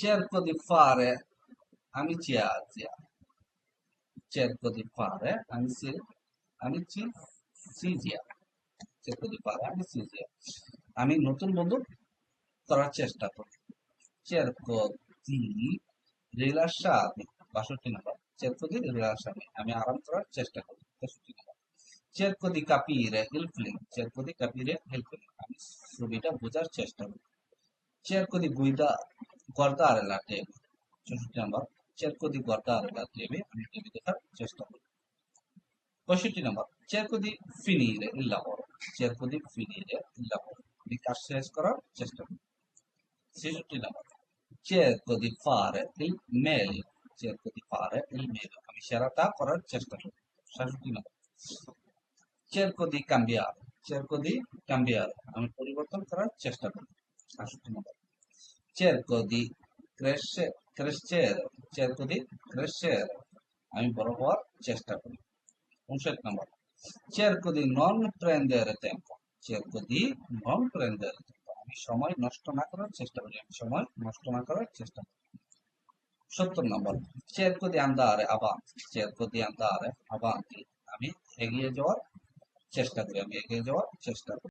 cerco di fare amicizia cerco di fare amicizia cerco di fare amicizia আমি নতুন বন্ধু করার চেষ্টা করি cerco di rilasciarmi বাষট্টি নম্বর cerco di rilasciarmi আমি আরাম করার চেষ্টা করি তেষট্টি নম্বর capire il film cerco di capire il film আমি ছবিটা বোঝার চেষ্টা করি cerco di guidare guardare la TV চৌষট্টি number cerco di guardare la TV আমি টিভি দেখার চেষ্টা করি পঁয়ষট্টি নম্বর cerco di finire il lavoro cerco di finire il lavoro আমি কাজ শেষ করার চেষ্টা করি ছেষট্টি নম্বর cerco di fare il meglio cerco di fare il meglio আমি সেরাটা করার চেষ্টা করি সাতষট্টি নম্বর cerco di cambiare cerco di cambiare আমি পরিবর্তন করার চেষ্টা করি সাতষট্টি নম্বর cerco di crescere cerco di crescere আমি বড় হওয়ার চেষ্টা করি উনষাট নম্বর cerco di non prendere tempo cerco di non prendere tempo আমি সময় নষ্ট না করার চেষ্টা করি আমি সময় নষ্ট না করার চেষ্টা করি সত্তর নম্বর cerco di andare avanti cerco di andare avanti আমি এগিয়ে যাওয়ার চেষ্টা করি আমি এগিয়ে যাওয়ার চেষ্টা করি